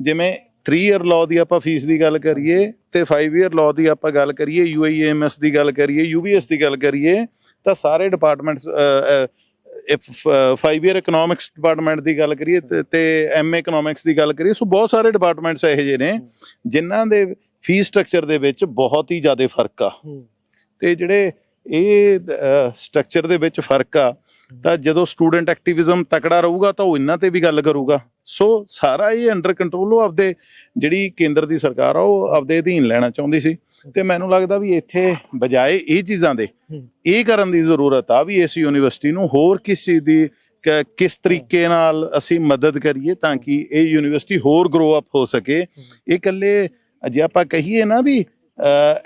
ਜਿਵੇਂ 3 ਇਅਰ ਲਾਅ ਦੀ ਆਪਾਂ ਫੀਸ ਦੀ ਗੱਲ ਕਰੀਏ ਤੇ 5 ਇਅਰ ਲਾਅ ਦੀ ਆਪਾਂ ਗੱਲ ਕਰੀਏ ਯੂਆਈਐਮਐਸ ਦੀ ਗੱਲ ਕਰੀਏ ਯੂਬੀਐਸ ਦੀ ਗੱਲ ਕਰੀਏ ਤਾਂ ਸਾਰੇ ਡਿਪਾਰਟਮੈਂਟਸ 5 ਇਅਰ ਇਕਨੋਮਿਕਸ ਡਿਪਾਰਟਮੈਂਟ ਦੀ ਗੱਲ ਕਰੀਏ ਤੇ- ਐਮਏ ਇਕਨੋਮਿਕਸ ਦੀ ਗੱਲ ਕਰੀਏ ਸੋ ਬਹੁਤ ਸਾਰੇ ਡਿਪਾਰਟਮੈਂਟਸ ਇਹੋ ਜਿਹੇ ਨੇ ਜਿਨ੍ਹਾਂ ਦੇ ਫੀਸ ਸਟਰਕਚਰ ਦੇ ਵਿੱਚ ਬਹੁਤ ਹੀ ਜ਼ਿਆਦਾ ਫ਼ਰਕ ਆ। ਤੇ ਜਿਹੜੇ ਇਹ ਸਟਰਕਚਰ ਦੇ ਵਿੱਚ ਫ਼ਰਕ ਆ ਤਾਂ ਜਦੋਂ ਸਟੂਡੈਂਟ ਐਕਟਿਵਿਜ਼ਮ ਤਕੜਾ ਰਹੂਗਾ ਤਾਂ ਉਹ ਇਹਨਾਂ ਤੇ ਵੀ ਗੱਲ ਕਰੂਗਾ। ਸੋ ਸਾਰਾ ਇਹ ਅੰਡਰ ਕੰਟਰੋਲ ਉਹ ਆਪਦੇ ਜਿਹੜੀ ਕੇਂਦਰ ਦੀ ਸਰਕਾਰ ਆ ਉਹ ਆਪਦੇ ਅਧੀਨ ਲੈਣਾ ਚਾਹੁੰਦੀ ਸੀ। ਤੇ ਮੈਨੂੰ ਲੱਗਦਾ ਵੀ ਇੱਥੇ ਬਜਾਏ ਇਹ ਚੀਜ਼ਾਂ ਦੇ। ਇਹ ਕਰਨ ਦੀ ਜ਼ਰੂਰਤ ਆ ਵੀ ਇਸ ਯੂਨੀਵਰਸਿਟੀ ਨੂੰ ਹੋਰ ਕਿਸ ਦੀ ਕਿਸ ਤਰੀਕੇ ਨਾਲ ਅਸੀਂ ਮਦਦ ਕਰੀਏ ਤਾਂ ਕਿ ਇਹ ਯੂਨੀਵਰਸਿਟੀ ਹੋਰ ਗਰੋ ਅਪ ਹੋ ਸਕੇ ਇਹ ਇਕੱਲੇ ਜੇ ਆਪਾਂ ਕਹੀਏ ਨਾ ਵੀ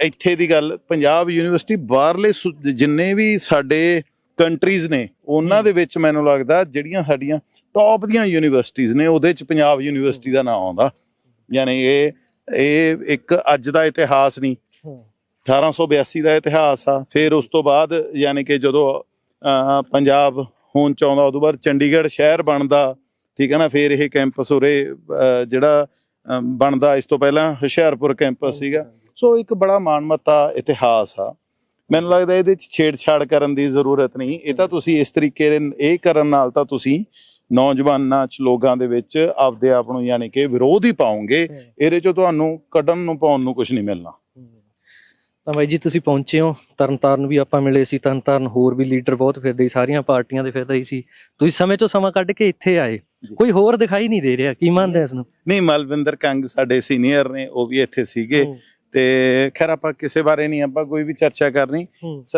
ਇੱਥੇ ਦੀ ਗੱਲ ਪੰਜਾਬ ਯੂਨੀਵਰਸਿਟੀ ਬਾਹਰਲੇ ਜਿੰਨੇ ਵੀ ਸਾਡੇ ਕੰਟਰੀਜ਼ ਨੇ ਉਹਨਾਂ ਦੇ ਵਿੱਚ ਮੈਨੂੰ ਲੱਗਦਾ ਜਿਹੜੀਆਂ ਸਾਡੀਆਂ ਟੌਪ ਦੀਆਂ ਯੂਨੀਵਰਸਿਟੀਆਂ ਨੇ ਉਹਦੇ ਚ ਪੰਜਾਬ ਯੂਨੀਵਰਸਿਟੀ ਦਾ ਨਾਮ ਆਉਂਦਾ ਯਾਨੀ ਇਹ ਇਹ ਇੱਕ ਅੱਜ ਦਾ ਇਤਿਹਾਸ ਨਹੀਂ 1882 ਦਾ ਇਤਿਹਾਸ ਆ। ਫਿਰ ਉਸ ਤੋਂ ਬਾਅਦ ਯਾਨੀ ਕਿ ਜਦੋਂ ਪੰਜਾਬ ਹੋਣ ਚ ਆਉਂਦਾ ਉਦੋਂ ਬਾਅਦ ਚੰਡੀਗੜ੍ਹ ਸ਼ਹਿਰ ਬਣਦਾ ਠੀਕ ਹੈ ਨਾ ਫਿਰ ਇਹ ਕੈਂਪਸ ਉਰੇ ਜਿਹੜਾ ਬਣਦਾ। ਇਸ ਤੋਂ ਪਹਿਲਾਂ ਹੁਸ਼ਿਆਰਪੁਰ ਕੈਂਪਸ ਸੀਗਾ। ਸੋ ਇੱਕ ਬੜਾ ਮਾਨਮੱਤਾ ਇਤਿਹਾਸ ਆ। ਮੈਨੂੰ ਲੱਗਦਾ ਇਹਦੇ ਚ ਛੇੜਛਾੜ ਕਰਨ ਦੀ ਜ਼ਰੂਰਤ ਨਹੀਂ। ਇਹ ਤਾਂ ਤੁਸੀਂ ਇਸ ਤਰੀਕੇ ਦੇ ਇਹ ਕਰਨ ਨਾਲ ਤਾਂ ਤੁਸੀਂ ਨੌਜਵਾਨਾਂ ਚ ਲੋਕਾਂ ਦੇ ਵਿੱਚ ਆਪਦੇ ਆਪ ਨੂੰ ਯਾਨੀ ਕਿ ਵਿਰੋਧ ਹੀ ਪਾਉਂਗੇ ਇਹਦੇ ਚੋਂ ਤੁਹਾਨੂੰ ਕੱਢਣ ਨੂੰ ਪਾਉਣ ਨੂੰ ਕੁਝ ਨਹੀਂ ਮਿਲਣਾ। ਤਾਂ ਬਾਈ ਜੀ ਤੁਸੀਂ ਪਹੁੰਚੇ ਹੋ। ਤਰਨਤਾਰਨ ਵੀ ਆਪਾਂ ਮਿਲੇ ਸੀ। ਤਰਨਤਾਰਨ ਹੋਰ ਵੀ ਲੀਡਰ ਬਹੁਤ ਫਿਰਦੇ ਸਾਰੀਆਂ ਪਾਰਟੀਆਂ ਦੇ ਫਿਰਦੇ ਸੀ। ਤੁਸੀਂ ਸਮੇਂ ਚੋਂ ਸਮਾਂ ਕੱਢ ਕੇ ਇੱਥੇ ਆਏ। ਕੋਈ ਹੋਰ ਦਿਖਾਈ ਨਹੀਂ ਦੇ ਰਿਹਾ। ਕੀ ਮੰਨਦੇ ਇਸ ਨੂੰ? ਨਹੀਂ ਮਲਵਿੰਦਰ ਕੰਗ ਸਾਡੇ ਸੀਨੀਅਰ ਨੇ ਉਹ ਵੀ ਇੱਥੇ ਸੀਗੇ। ਤੇ ਖੈਰ ਆਪਾਂ ਕਿਸੇ ਬਾਰੇ ਨਹੀਂ ਆਪਾਂ ਕੋਈ ਵੀ ਚਰਚਾ ਕਰਨੀ।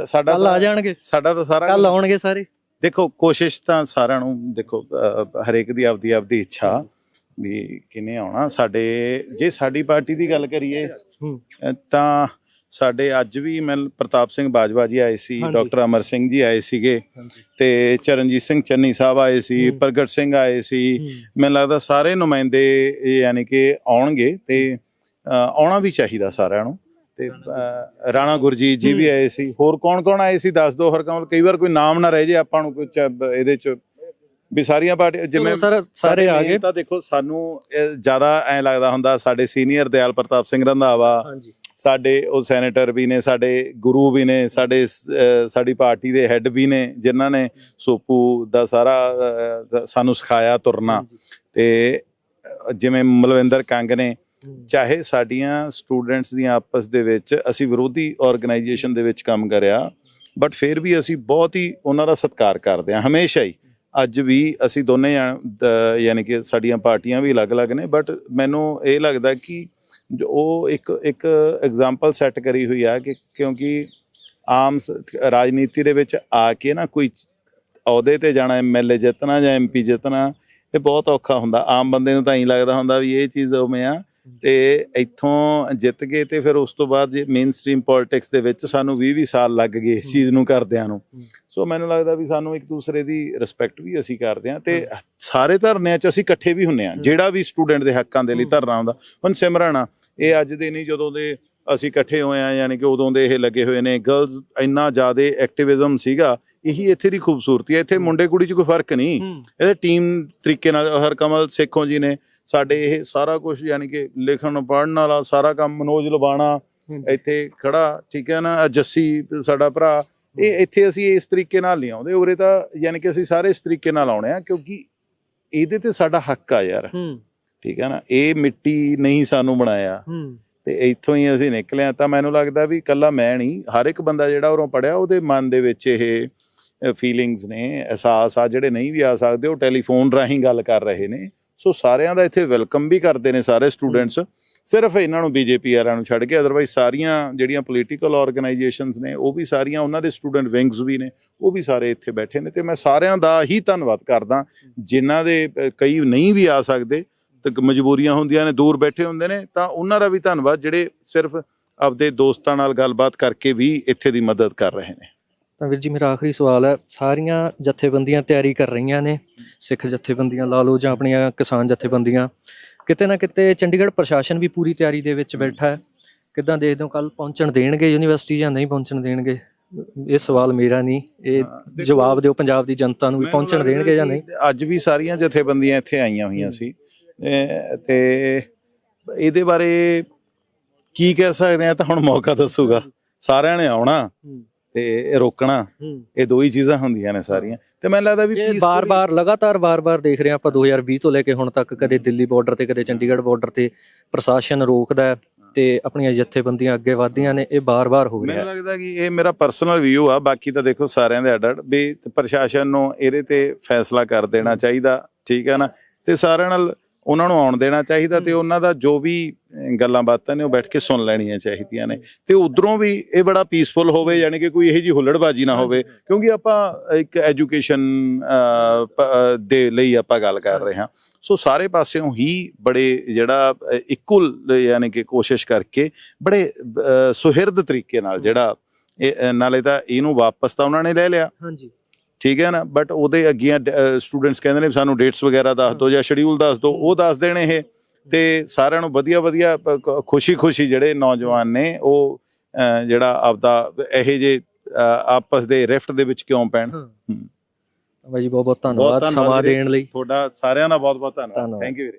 ਸਾਡਾ ਕੱਲ ਆ ਜਾਣਗੇ। ਸਾਡਾ ਤਾਂ ਸਾਰਾ ਕੱਲ ਆਉਣਗੇ ਸਾਰੇ। ਦੇਖੋ ਕੋਸ਼ਿਸ਼ ਤਾਂ ਸਾਰਿਆਂ ਨੂੰ ਦੇਖੋ ਹਰੇਕ ਦੀ ਆਪਦੀ ਆਪਦੀ ਇੱਛਾ ਵੀ ਕਿਨੇ ਆਉਣਾ। ਸਾਡੇ ਜੇ ਸਾਡੀ ਪਾਰਟੀ ਦੀ ਗੱਲ ਕਰੀਏ ਤਾਂ ਸਾਡੇ ਅੱਜ ਵੀ ਮੈਂ ਪ੍ਰਤਾਪ ਸਿੰਘ ਬਾਜਵਾ ਜੀ ਆਏ ਸੀ। ਡਾਕਟਰ ਅਮਰ ਸਿੰਘ ਜੀ ਆਏ ਸੀਗੇ ਤੇ ਚਰਨਜੀਤ ਸਿੰਘ ਚੰਨੀ ਸਾਹਿਬ ਆਏ ਸੀ। ਪ੍ਰਗਟ ਸਿੰਘ ਆਏ ਸੀ। ਮੈਨੂੰ ਲੱਗਦਾ ਸਾਰੇ ਨੁਮਾਇੰਦੇ ਯਾਨੀ ਕਿ ਆਉਣਗੇ ਤੇ ਆਉਣਾ ਵੀ ਚਾਹੀਦਾ ਸਾਰਿਆਂ ਨੂੰ। ਤੇ ਰਾਣਾ ਗੁਰਜੀਤ ਜੀ ਵੀ ਆਏ ਸੀ। ਹੋਰ ਕੌਣ ਕੌਣ ਆਏ ਸੀ ਦੱਸ ਦਿਓ ਹਰਕਮਲ ਕਈ ਵਾਰ ਕੋਈ ਨਾਮ ਨਾ ਰਹਿ ਜੇ ਆਪਾਂ ਨੂੰ ਕੋਈ ਇਹਦੇ ਚ ਵੀ ਸਾਰੀਆਂ ਪਾਰਟੀਆਂ ਜਿਵੇਂ ਸਰ ਆ ਗਏ। ਤਾਂ ਦੇਖੋ ਸਾਨੂੰ ਜ਼ਿਆਦਾ ਐ ਲੱਗਦਾ ਹੁੰਦਾ ਸਾਡੇ ਸੀਨੀਅਰ ਦਿਆਲ ਪ੍ਰਤਾਪ ਸਿੰਘ ਰੰਧਾਵਾ ਹਾਂਜੀ। ਸਾਡੇ ਉਹ ਸੈਨੇਟਰ ਵੀ ਨੇ ਸਾਡੇ ਗੁਰੂ ਵੀ ਨੇ ਸਾਡੇ ਸਾਡੀ ਪਾਰਟੀ ਦੇ ਹੈੱਡ ਵੀ ਨੇ ਜਿਨ੍ਹਾਂ ਨੇ ਸੋਪੂ ਦਾ ਸਾਰਾ ਸਾਨੂੰ ਸਿਖਾਇਆ ਤੁਰਨਾ। ਤੇ ਜਿਵੇਂ ਮਲਵਿੰਦਰ ਕੰਗ ਨੇ ਚਾਹੇ ਸਾਡੀਆਂ ਸਟੂਡੈਂਟਸ ਦੀਆਂ ਆਪਸ ਦੇ ਵਿੱਚ ਅਸੀਂ ਵਿਰੋਧੀ ਆਰਗੇਨਾਈਜੇਸ਼ਨ ਦੇ ਵਿੱਚ ਕੰਮ ਕਰਿਆ ਬਟ ਫਿਰ ਵੀ ਅਸੀਂ ਬਹੁਤ ਹੀ ਉਹਨਾਂ ਦਾ ਸਤਿਕਾਰ ਕਰਦੇ ਹਾਂ ਹਮੇਸ਼ਾ ਹੀ। ਅੱਜ ਵੀ ਅਸੀਂ ਦੋਨੇ ਯਾਨੀ ਕਿ ਸਾਡੀਆਂ ਪਾਰਟੀਆਂ ਵੀ ਅਲੱਗ-ਅਲੱਗ ਨੇ ਬਟ ਮੈਨੂੰ ਇਹ ਲੱਗਦਾ ਕਿ ਉਹ ਇੱਕ ਇੱਕ ਐਗਜ਼ਾਮਪਲ ਸੈੱਟ ਕਰੀ ਹੋਈ ਆ ਕਿ ਕਿਉਂਕਿ ਆਮ ਸ- ਰਾਜਨੀਤੀ ਦੇ ਵਿੱਚ ਆ ਕੇ ਨਾ ਕੋਈ ਅਹੁਦੇ ਤੇ ਜਾਣਾ ਐਮਐਲਏ ਜਿੱਤਣਾ ਜਾਂ ਐਮਪੀ ਜਿੱਤਣਾ, ਇਹ ਬਹੁਤ ਔਖਾ ਹੁੰਦਾ। ਆਮ ਬੰਦੇ ਨੂੰ ਤਾਂ ਹੀ ਲੱਗਦਾ ਹੁੰਦਾ ਵੀ ਇਹ ਚੀਜ਼ ਉਵੇਂ ਆ। ਤੇ ਇੱਥੋਂ ਜਿੱਤ ਗਏ ਤੇ ਫਿਰ ਉਸ ਤੋਂ ਬਾਅਦ ਜੇ ਮੇਨ ਸਟ੍ਰੀਮ ਪੋਲਿਟਿਕਸ ਦੇ ਵਿੱਚ ਸਾਨੂੰ 20 20 ਸਾਲ ਲੱਗ ਗਏ ਇਸ ਚੀਜ਼ ਨੂੰ ਕਰਦਿਆਂ ਨੂੰ। ਸੋ ਮੈਨੂੰ ਲੱਗਦਾ ਵੀ ਸਾਨੂੰ ਇੱਕ ਦੂਸਰੇ ਦੀ ਰਿਸਪੈਕਟ ਵੀ ਅਸੀਂ ਕਰਦੇ ਹਾਂ ਤੇ ਸਾਰੇ ਧਰਨਿਆਂ 'ਚ ਅਸੀਂ ਇਕੱਠੇ ਵੀ ਹੁੰਨੇ ਆ ਜਿਹੜਾ ਵੀ ਸਟੂਡੈਂਟ ਦੇ ਹੱਕਾਂ ਦੇ ਲਈ। ਧਰਨਾ ਹੁੰਦਾ ਹੁਣ ਸਿਮਰਨ ਆ ਇਹ ਅੱਜ ਦੇ ਨਹੀਂ ਜਦੋਂ ਦੇ ਅਸੀਂ ਇਕੱਠੇ ਹੋਏ ਆ ਯਾਨੀ ਕਿ ਉਦੋਂ ਦੇ ਇਹ ਲੱਗੇ ਹੋਏ ਨੇ ਗਰਲਸ ਇੰਨਾ ਜ਼ਿਆਦਾ ਐਕਟਿਵਿਜ਼ਮ ਸੀਗਾ ਇਹੀ ਇੱਥੇ ਦੀ ਖੂਬਸੂਰਤੀ ਹੈ। ਇੱਥੇ ਮੁੰਡੇ ਕੁੜੀ 'ਚ ਕੋਈ ਫ਼ਰਕ ਨਹੀਂ। ਇਹਦੇ ਟੀਮ ਤਰੀਕੇ ਨਾਲ ਹਰਕਮਲ ਸੇਖੋਂ ਜੀ ਨੇ ਸਾਡੇ ਇਹ ਸਾਰਾ ਕੁਝ ਯਾਨੀ ਕਿ ਲਿਖਣ ਪੜ੍ਹਨ ਵਾਲਾ ਸਾਰਾ ਕੰਮ ਮਨੋਜ ਲਵਾਣਾ। ਇੱਥੇ ਖੜਾ ਠੀਕ ਹੈ ਨਾ ਜੱਸੀ ਸਾਡਾ ਭਰਾ। ਇਹ ਇੱਥੇ ਅਸੀਂ ਇਸ ਤਰੀਕੇ ਨਾਲ ਨਹੀਂ ਆਉਂਦੇ। ਉਰੇ ਤਾਂ ਯਾਨੀ ਕਿ ਅਸੀਂ ਸਾਰੇ ਇਸ ਤਰੀਕੇ ਨਾਲ ਆਉਣੇ ਆ ਕਿਉਂਕਿ ਇਹਦੇ ਤੇ ਸਾਡਾ ਹੱਕ ਆ ਯਾਰ। ਠੀਕ ਹੈ ਨਾ ਇਹ ਮਿੱਟੀ ਨਹੀਂ ਸਾਨੂੰ ਬਣਾਇਆ। ਤੇ ਇੱਥੋਂ ਹੀ ਅਸੀਂ ਨਿਕਲੇ ਹਾਂ। ਤਾਂ ਮੈਨੂੰ ਲੱਗਦਾ ਵੀ ਕੱਲਾ ਮੈਂ ਨਹੀਂ ਹਰ ਇੱਕ ਬੰਦਾ ਜਿਹੜਾ ਉਰੋਂ ਪੜਿਆ ਉਹਦੇ ਮਨ ਦੇ ਵਿੱਚ ਇਹ ਫੀਲਿੰਗਸ ਨੇ ਅਹਿਸਾਸ ਆ ਜਿਹੜੇ ਨਹੀਂ ਵੀ ਆ ਸਕਦੇ ਉਹ ਟੈਲੀਫੋਨ ਰਾਹੀਂ ਗੱਲ ਕਰ ਰਹੇ ਨੇ। ਸੋ ਸਾਰਿਆਂ ਦਾ ਇੱਥੇ ਵੈਲਕਮ ਵੀ ਕਰਦੇ ਨੇ ਸਾਰੇ ਸਟੂਡੈਂਟਸ ਸਿਰਫ ਇਹਨਾਂ ਨੂੰ ਬੀਜੇਪੀ ਵਾਲਿਆਂ ਨੂੰ ਛੱਡ ਕੇ ਅਦਰਵਾਈਜ਼ ਸਾਰੀਆਂ ਜਿਹੜੀਆਂ ਪੋਲੀਟੀਕਲ ਆਰਗੇਨਾਈਜੇਸ਼ਨਸ ਨੇ, ਉਹ ਵੀ ਸਾਰੀਆਂ ਉਹਨਾਂ ਦੇ ਸਟੂਡੈਂਟ ਵਿੰਗਸ ਵੀ ਨੇ, ਉਹ ਵੀ ਸਾਰੇ ਇੱਥੇ ਬੈਠੇ ਨੇ। ਤੇ ਮੈਂ ਸਾਰਿਆਂ ਦਾ ਹੀ ਧੰਨਵਾਦ ਕਰਦਾ, ਜਿਨ੍ਹਾਂ ਦੇ ਕਈ ਨਹੀਂ ਵੀ ਆ ਸਕਦੇ, ਤੇ ਮਜਬੂਰੀਆਂ ਹੁੰਦੀਆਂ ਨੇ, ਦੂਰ ਬੈਠੇ ਹੁੰਦੇ ਨੇ, ਤਾਂ ਉਹਨਾਂ ਦਾ ਵੀ ਧੰਨਵਾਦ, ਜਿਹੜੇ ਸਿਰਫ ਆਪਦੇ ਦੋਸਤਾਂ ਨਾਲ ਗੱਲਬਾਤ ਕਰਕੇ ਵੀ ਇੱਥੇ ਦੀ ਮਦਦ ਕਰ ਰਹੇ ਨੇ। ਤਾਂ ਵੀਰ ਜੀ ਮੇਰਾ ਆਖਰੀ ਸਵਾਲ ਹੈ ਸਾਰੀਆਂ ਜਥੇਬੰਦੀਆਂ ਤਿਆਰੀ ਕਰ ਰਹੀਆਂ ਨੇ ਸਿੱਖ ਜਥੇਬੰਦੀਆਂ ਲਾ ਲਓ ਜਾਂ ਆਪਣੀਆਂ ਕਿਸਾਨ ਜਥੇਬੰਦੀਆਂ ਕਿਤੇ ਨਾ ਕਿਤੇ ਚੰਡੀਗੜ੍ਹ ਪ੍ਰਸ਼ਾਸਨ ਵੀ ਪੂਰੀ ਤਿਆਰੀ ਦੇ ਵਿੱਚ ਬੈਠਾ ਹੈ। ਕਿੱਦਾਂ ਦੇਖਦੇ ਹੋ ਕੱਲ ਪਹੁੰਚਣ ਦੇਣਗੇ ਯੂਨੀਵਰਸਿਟੀ ਜਾਂ ਨਹੀਂ ਪਹੁੰਚਣ ਦੇਣਗੇ? ਇਹ ਸਵਾਲ ਮੇਰਾ ਨਹੀਂ ਇਹ ਜਵਾਬ ਦਿਓ ਪੰਜਾਬ ਦੀ ਜਨਤਾ ਨੂੰ ਵੀ ਪਹੁੰਚਣ ਦੇਣਗੇ ਜਾਂ ਨਹੀਂ? ਅੱਜ ਵੀ ਸਾਰੀਆਂ ਜਥੇਬੰਦੀਆਂ ਇੱਥੇ ਆਈਆਂ ਹੋਈਆਂ ਸੀ। ਤੇ ਇਹਦੇ ਬਾਰੇ ਕੀ ਕਹਿ ਸਕਦੇ ਆ ਤਾਂ ਹੁਣ ਮੌਕਾ ਦੱਸੂਗਾ। ਸਾਰਿਆਂ ਨੇ ਆਉਣਾ। ਤੇ ਰੋਕਣਾ ਇਹ ਦੋ ਹੀ ਚੀਜ਼ਾਂ ਹੁੰਦੀਆਂ ਨੇ ਸਾਰੀਆਂ। ਤੇ ਮੈਨੂੰ ਲੱਗਦਾ ਵੀ ਇਹ ਬਾਰ-ਬਾਰ ਲਗਾਤਾਰ ਬਾਰ-ਬਾਰ ਦੇਖ ਰਹੇ ਆਪਾਂ 2020 ਤੋਂ ਲੈ ਕੇ ਹੁਣ ਤੱਕ ਕਦੇ ਦਿੱਲੀ ਬਾਰਡਰ ਤੇ ਕਦੇ ਚੰਡੀਗੜ੍ਹ ਬਾਰਡਰ ਤੇ ਪ੍ਰਸ਼ਾਸਨ ਰੋਕਦਾ ਤੇ ਆਪਣੀਆਂ ਜਥੇਬੰਦੀਆਂ ਅੱਗੇ ਵਧਦੀਆਂ ਨੇ ਇਹ ਬਾਰ-ਬਾਰ ਹੋ ਰਿਹਾ ਮੈਨੂੰ ਲੱਗਦਾ ਕਿ ਇਹ ਮੇਰਾ ਪਰਸਨਲ ਵਿਊ ਆ ਬਾਕੀ ਤਾਂ ਦੇਖੋ ਸਾਰਿਆਂ ਦੇ ਅੱਡ ਅੱਡ ਵੀ ਪ੍ਰਸ਼ਾਸਨ ਨੂੰ ਇਹਦੇ ਤੇ ਫੈਸਲਾ ਕਰ ਦੇਣਾ ਚਾਹੀਦਾ ਠੀਕ ਹੈ ਨਾ? ਤੇ ਸਾਰਿਆਂ ਨਾਲ ਉਹਨਾਂ ਨੂੰ ਆਉਣ ਦੇਣਾ ਚਾਹੀਦਾ ਤੇ ਉਹਨਾਂ ਦਾ ਜੋ ਵੀ ਗੱਲਾਂ ਬਾਤਾਂ ਨੇ ਉਹ ਬੈਠ ਕੇ ਸੁਣ ਲੈਣੀਆਂ ਚਾਹੀਦੀਆਂ ਨੇ। ਤੇ ਉਧਰੋਂ ਵੀ ਇਹ ਬੜਾ ਪੀਸਫੁਲ ਹੋਵੇ ਯਾਨੀ ਕਿ ਕੋਈ ਇਹੋ ਜੀ ਹੁੱਲੜਬਾਜੀ ਨਾ ਹੋਵੇ ਕਿਉਂਕਿ ਆਪਾਂ ਇੱਕ ਐਜੂਕੇਸ਼ਨ ਦੇ ਲਈ ਆਪਾਂ ਗੱਲ ਕਰ ਰਹੇ ਹਾਂ। ਸੋ ਸਾਰੇ ਪਾਸਿਓਂ ਹੀ ਬੜੇ ਜਿਹੜਾ ਇਕੁਅਲ ਯਾਨੀ ਕਿ ਕੋਸ਼ਿਸ਼ ਕਰਕੇ ਬੜੇ ਸੁਹਿਰਦ ਤਰੀਕੇ ਨਾਲ ਜਿਹੜਾ ਨਾਲੇ ਤਾਂ ਇਹਨੂੰ ਵਾਪਸ ਤਾਂ ਉਹਨਾਂ ਨੇ ਲੈ ਲਿਆ। ਹਾਂਜੀ। ਠੀਕ ਹੈ ਨਾ? ਬਟ ਉਹਦੇ ਅੱਗੇ ਸਟੂਡੈਂਟਸ ਕਹਿੰਦੇ ਨੇ ਸਾਨੂੰ ਡੇਟਸ ਵਗੈਰਾ ਦੱਸ ਦਿਓ ਜਾਂ ਸ਼ਡਿਊਲ ਦੱਸ ਦਿਓ ਉਹ ਦੱਸ ਦੇਣ ਇਹ। ਤੇ ਸਾਰਿਆਂ ਨੂੰ ਵਧੀਆ ਵਧੀਆ ਖੁਸ਼ੀ ਖੁਸ਼ੀ ਜਿਹੜੇ ਨੌਜਵਾਨ ਨੇ ਉਹ ਜਿਹੜਾ ਆਪਦਾ ਇਹ ਜੇ ਆਪਸ ਦੇ ਰਿਫਟ ਦੇ ਵਿੱਚ ਕਿਉਂ ਪੈਣ। ਬਾਈ ਜੀ ਬਹੁਤ ਬਹੁਤ ਧੰਨਵਾਦ ਸਮਾਂ। ਦੇਣ ਲਈ। ਤੁਹਾਡਾ ਸਾਰਿਆਂ ਦਾ ਬਹੁਤ ਬਹੁਤ ਧੰਨਵਾਦ। ਧੰਨਵਾਦ। ਥੈਂਕ ਯੂ ਵੀਰੇ।